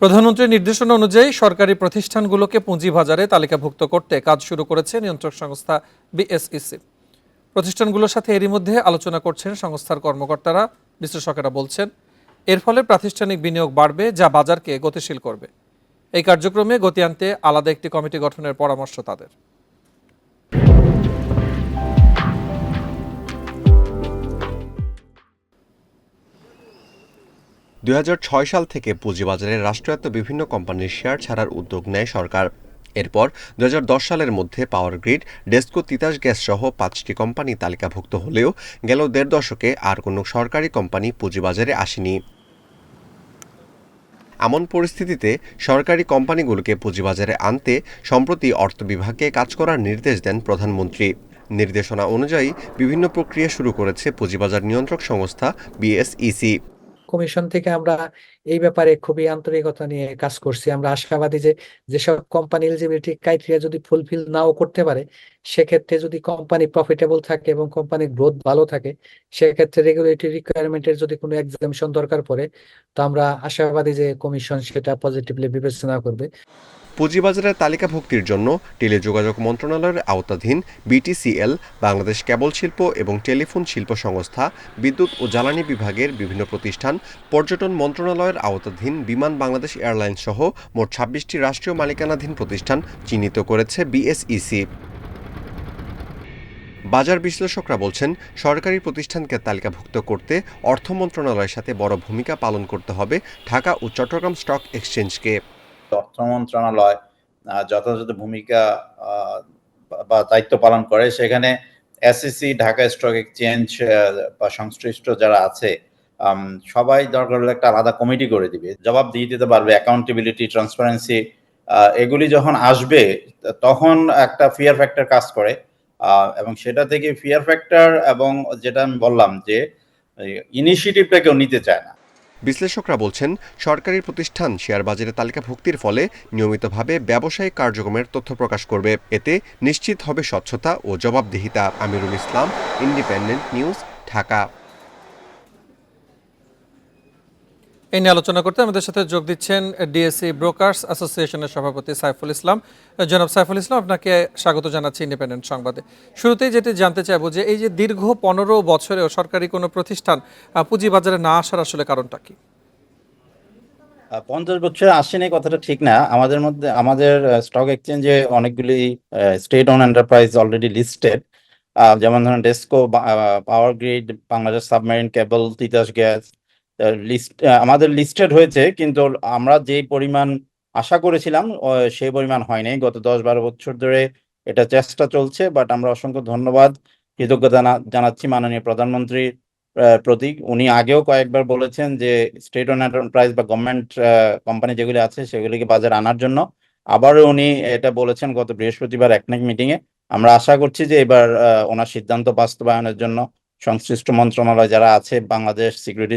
প্রধানমন্ত্রীর নির্দেশনা অনুযায়ী সরকারি প্রতিষ্ঠানগুলোকে পুঁজিবাজারে তালিকাভুক্ত করতে কাজ শুরু করেছে নিয়ন্ত্রক সংস্থা বিএসইসি। প্রতিষ্ঠানগুলোর সাথে এরই মধ্যে আলোচনা করছেন সংস্থার কর্মকর্তারা, বিশ্লেষকেরা বলছেন, এর ফলে প্রাতিষ্ঠানিক বিনিয়োগ বাড়বে যা বাজারকে গতিশীল করবে। এই কার্যক্রমে গতি আনতে আলাদা একটি কমিটি গঠনের পরামর্শ তাদের। দু হাজার ছয় সাল থেকে পুঁজিবাজারে রাষ্ট্রায়ত্ত বিভিন্ন কোম্পানির শেয়ার ছাড়ার উদ্যোগ নেয় সরকার। এরপর দু হাজার দশ সালের মধ্যে power grid, DESCO Titas gas সহ পাঁচটি কোম্পানি তালিকাভুক্ত হলেও গেল দেড় দশকে আর কোনো সরকারি কোম্পানি পুঁজিবাজারে আসেনি। এমন পরিস্থিতিতে সরকারি কোম্পানিগুলোকে পুঁজিবাজারে আনতে সম্প্রতি অর্থ বিভাগকে কাজ করার নির্দেশ দেন প্রধানমন্ত্রী। নির্দেশনা অনুযায়ী বিভিন্ন প্রক্রিয়া শুরু করেছে পুঁজিবাজার নিয়ন্ত্রক সংস্থা বিএসইসি। কমিশন থেকে আমরা এই ব্যাপারে খুবই আন্তরিকতা নিয়ে কাজ করছি। আমরা আশাবাদী যে যেসব কোম্পানি এলিজিবিলিটি ক্রাইটেরিয়া যদি ফুলফিল নাও করতে পারে, সেক্ষেত্রে যদি কোম্পানি প্রফিটেবল থাকে এবং কোম্পানি গ্রোথ ভালো থাকে, সেক্ষেত্রে রেগুলেটরি রিকোয়ারমেন্টের যদি কোনো এক্সামশন দরকার পড়ে, তো আমরা আশাবাদী যে কমিশন সেটা পজিটিভলি বিবেচনা করবে। পুঁজিবাজারের তালিকাভুক্তির জন্য টেলিযোগাযোগ মন্ত্রণালয়ের আওতাধীন বিটিসিএল, বাংলাদেশ কেবল শিল্প এবং টেলিফোন শিল্প সংস্থা, বিদ্যুৎ ও জ্বালানি বিভাগের বিভিন্ন প্রতিষ্ঠান, পর্যটন মন্ত্রণালয়ের আওতাধীন বিমান বাংলাদেশ এয়ারলাইন্স সহ মোট ছাব্বিশটি রাষ্ট্রীয় মালিকানাধীন প্রতিষ্ঠান চিহ্নিত করেছে বিএসইসি। বাজার বিশ্লেষকরা বলছেন, সরকারি প্রতিষ্ঠানকে তালিকাভুক্ত করতে অর্থ মন্ত্রণালয়ের সাথে বড় ভূমিকা পালন করতে হবে ঢাকা ও চট্টগ্রাম স্টক এক্সচেঞ্জকে। অর্থ মন্ত্রণালয় যথাযথ ভূমিকা বা দায়িত্ব পালন করে। সেখানে এসএসসি ঢাকা স্টক এক্সচেঞ্জ বা সংশ্লিষ্ট যারা আছে সবাই দরকার হলে একটা আলাদা কমিটি করে দিবে। জবাব দিয়ে দিতে পারবে অ্যাকাউন্টেবিলিটি ট্রান্সপারেন্সি এগুলি যখন আসবে, তখন একটা ফিয়ার ফ্যাক্টর কাজ করে। এবং সেটা থেকে ফিয়ার ফ্যাক্টর এবং যেটা আমি বললাম যে ইনিশিয়েটিভটা কেউ নিতে চায় না। বিশ্লেষকরা বলছেন, সরকারি প্রতিষ্ঠান শেয়ার বাজারে তালিকাভুক্তির ফলে নিয়মিতভাবে ব্যবসায়িক কার্যক্রমের তথ্য প্রকাশ করবে। এতে নিশ্চিত হবে স্বচ্ছতা ও জবাবদিহিতা। Amirul Islam, Independent News, Dhaka. এই নিয়ে আলোচনা করতে আমাদের সাথে যোগ দিচ্ছেন ডিএসসি ব্রোকার্স অ্যাসোসিয়েশনের সভাপতি সাইফুল ইসলাম। জনাব সাইফুল ইসলাম, আপনাকে স্বাগত জানাচ্ছি ইন্ডিপেন্ডেন্ট সংবাদে। শুরুতেই যেটি জানতে চাইব যে এই যে দীর্ঘ পনেরো বছরেও সরকারি কোনো প্রতিষ্ঠান পুঁজিবাজারে না আসার আসলে কারণটা কি? পঞ্চাশ বছর আসেনি কথাটা ঠিক না। আমাদের মধ্যে, আমাদের স্টক এক্সচেঞ্জে অনেকগুলি state own enterprise already listed যেমন ধরেন DESCO power grid Bangladesh submarine cable Titas gas list আমাদের লিস্টেড হয়েছে কিন্তু আমরা যে পরিমাণ আশা করেছিলাম সেই পরিমাণ হয়নি। গত দশ বারো বছর ধরে এটা চেষ্টা চলছে বাট আমরা অসংখ্য ধন্যবাদ কৃতজ্ঞতা জানা- জানাচ্ছি মাননীয় প্রধানমন্ত্রী আহ, প্রতীক উনি আগেও কয়েকবার বলেছেন যে স্টেট ওন এন্টারপ্রাইজ বা গভর্নমেন্ট কোম্পানি যেগুলি আছে সেগুলিকে বাজারে আনার জন্য। আবারও উনি এটা বলেছেন গত বৃহস্পতিবার একনেক মিটিং এ আমরা আশা করছি যে এবার ওনার সিদ্ধান্ত বাস্তবায়নের জন্য সংশ্লিষ্ট মন্ত্রণালয় যারা আছে, Bangladesh security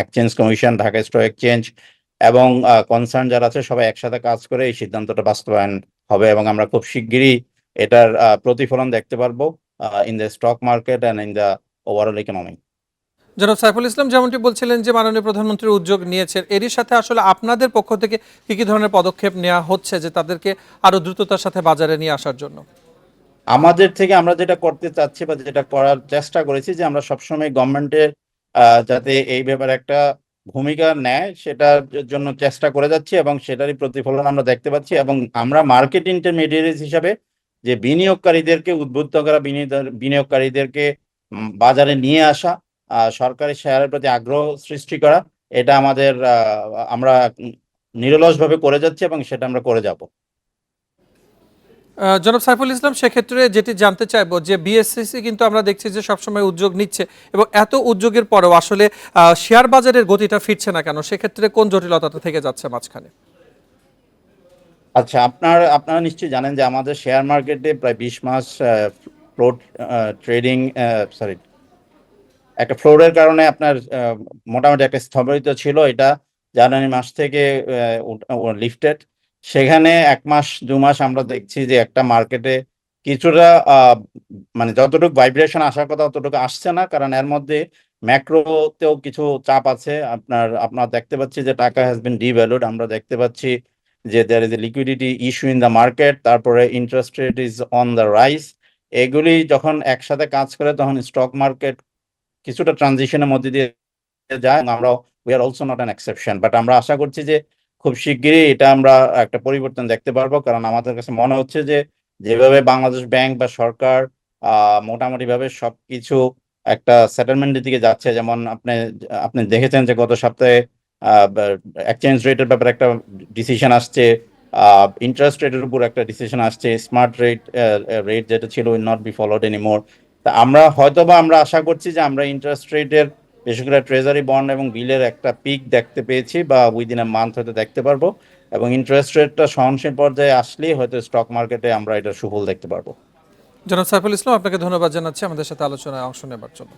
exchange commission Dhaka stock exchange এবং কনসার্ন যারা আছে সবাই একসাথে কাজ করে এই সিদ্ধান্তটা বাস্তবায়ন হবে এবং আমরা খুব শিগগিরই এটার প্রতিফলন দেখতে পারব in the stock market and in the overall economy জনাব সাইফুল ইসলাম, যেমনটি বলছিলেন যে মাননীয় প্রধানমন্ত্রী উদ্যোগ নিয়েছেন, এরই সাথে আসলে আপনাদের পক্ষ থেকে কি কি ধরনের পদক্ষেপ নেওয়া হচ্ছে যে তাদেরকে আরও দ্রুততার সাথে বাজারে নিয়ে আসার জন্য? আমাদের থেকে আমরা যেটা করতে চাচ্ছি বা যেটা করার চেষ্টা করেছি যে আমরা সবসময় গভর্নমেন্টের যাতে এই ব্যাপারে একটা ভূমিকা নেয়, সেটার জন্য চেষ্টা করে যাচ্ছি এবং সেটারই প্রতিফলন আমরা দেখতে পাচ্ছি এবং আমরা মার্কেট ইন্টারমিডিয়েট হিসাবে যে বিনিয়োগকারীদেরকে উদ্বুদ্ধ করা, বিনিয়োগ- বিনিয়োগকারীদেরকে বাজারে নিয়ে আসা সরকারি শেয়ারের প্রতি আগ্রহ সৃষ্টি করা, এটা আমাদের আমরা নিরলসভাবে করে যাচ্ছি এবং সেটা আমরা করে যাব। জনাব সাইফুল ইসলাম, সেক্ষেত্রে যেটি জানতে চাইব যে বিএসসিসি কিন্তু আমরা দেখছি যে সবসময় উদ্যোগ নিচ্ছে এবং এত উদ্যোগের পরেও আসলে শেয়ার বাজারের গতিটা ফিরছে না কেন? সেক্ষেত্রে কোন জটিলতাটা থেকে যাচ্ছে মাঝখানে? আচ্ছা আপনার, আপনারা নিশ্চয়ই জানেন যে আমাদের শেয়ার মার্কেটে প্রায় বিশ মাস ফ্লোট ট্রেডিং সরি একটা ফ্লোরের কারণে আপনার মোটামুটি একটা স্থগিত ছিল। এটা জানুয়ারি মাস থেকে লিফটেড সেখানে এক মাস, দু মাস আমরা দেখছি যে একটা মার্কেটে কিছুটা মানে যতটুকু ভাইব্রেশন আসার কথা ততটুকু আসছে না, কারণ এর মধ্যে ম্যাক্রোতেও কিছু চাপ আছে। আপনার আপনার দেখতে পাচ্ছি যে টাকা হ্যাজ বিন ডিভ্যালুড আমরা দেখতে পাচ্ছি যে there is a liquidity issue in the market তারপরে interest rate is on the rise এগুলি যখন একসাথে কাজ করে, তখন স্টক মার্কেট কিছুটা ট্রানজিশনের মধ্যে দিয়ে যায়। আমরা we are also not an exception but আমরা আশা করছি যে খুব শিগগিরই এটা আমরা একটা পরিবর্তন দেখতে পারব। কারণ আমাদের কাছে মনে হচ্ছে যে, যেভাবে বাংলাদেশ ব্যাংক বা সরকার আহ মোটামুটি ভাবে সবকিছু একটা সেটেলমেন্টের দিকে যাচ্ছে, যেমন আপনি আপনি দেখেছেন যে গত সপ্তাহে এক্সচেঞ্জ রেটের ব্যাপারে একটা ডিসিশন আসছে ইন্টারেস্ট রেটের উপর একটা ডিসিশন আসছে স্মার্ট রেট রেট যেটা ছিল will not be followed anymore তা আমরা হয়তো বা আমরা আশা করছি যে আমরা ইন্টারেস্ট রেটের বিশেষ করে ট্রেজারি বন্ড এবং বিলের একটা পিক দেখতে পেয়েছি বা উইদিন এ মান্থ হয়তো দেখতে পারব এবং ইন্টারেস্ট রেটটা সহনশীল পর্যায়ে আসলেই হয়তো স্টক মার্কেটে আমরা এটা সুফল দেখতে পারব। জনাব সাইফুল ইসলাম, আপনাকে ধন্যবাদ জানাচ্ছি। আমাদের সাথে আলোচনায় অংশ নেবার জন্য।